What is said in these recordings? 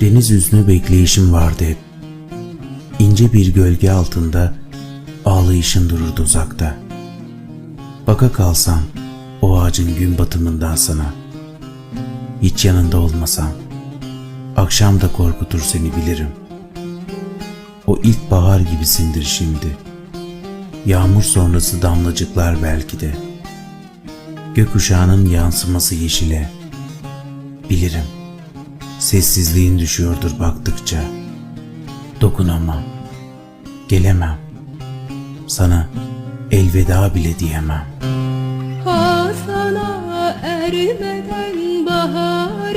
Deniz yüzlü bekleyişim vardı hep. İnce bir gölge altında ağlayışın dururdu uzakta. Baka kalsam o ağacın gün batımından sana. Hiç yanında olmasam. Akşam da korkutur seni bilirim. O ilk bahar gibisindir şimdi. Yağmur sonrası damlacıklar belki de. Gökkuşağının yansıması yeşile. Bilirim. Sessizliğin düşüyordur baktıkça. Dokunamam. Gelemem. Sana elveda bile diyemem. Hasana ermeden bahar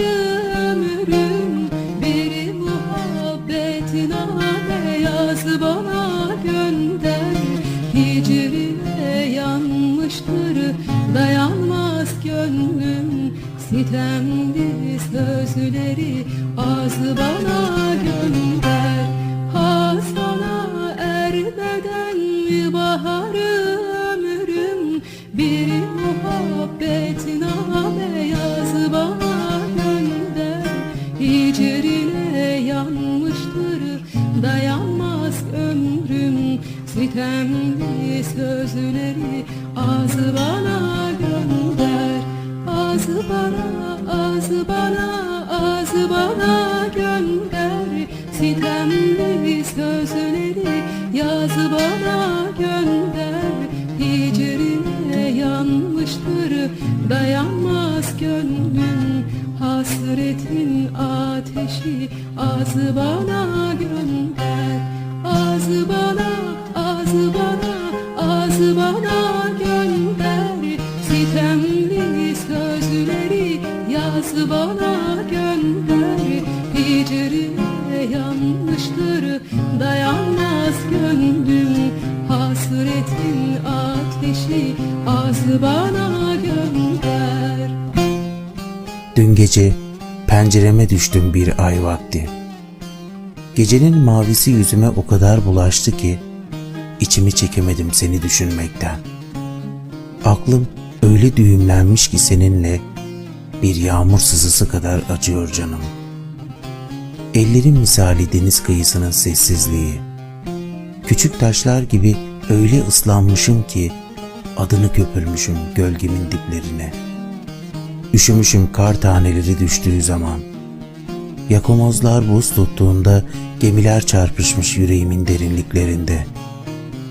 ömrüm Bir muhabbet name yaz bana gönder Hicrine yanmıştır dayanmaz gönlüm Sitemli sözleri az bana gönder. Hasana ermeden bahar ömrüm. Bir muhabbet name yaz bana gönder. Hicrine yanmıştır dayanmaz ömrüm. Sitemli sözleri az bana gönder Az bana, az bana, az bana gönder. Sitemli sözleri yaz bana gönder. Hicrine yanmıştır dayanmaz gönlüm. Hasretin ateşi az bana gönder yaz bana gönder Hicrine yanmıştır dayanmaz gönlüm Hasretin ateşi az bana gönder Dün gece pencereme düştüm bir ay vakti. Gecenin mavisi yüzüme o kadar bulaştı ki içimi çekemedim seni düşünmekten. Aklım öyle düğümlenmiş ki seninle bir yağmur sızısı kadar acıyor canım. Ellerim misali deniz kıyısının sessizliği. Küçük taşlar gibi öyle ıslanmışım ki adını köpürmüşüm gölgemin diplerine.'' Üşümüşüm kar taneleri düştüğü zaman. Yakomozlar buz tuttuğunda gemiler çarpışmış yüreğimin derinliklerinde.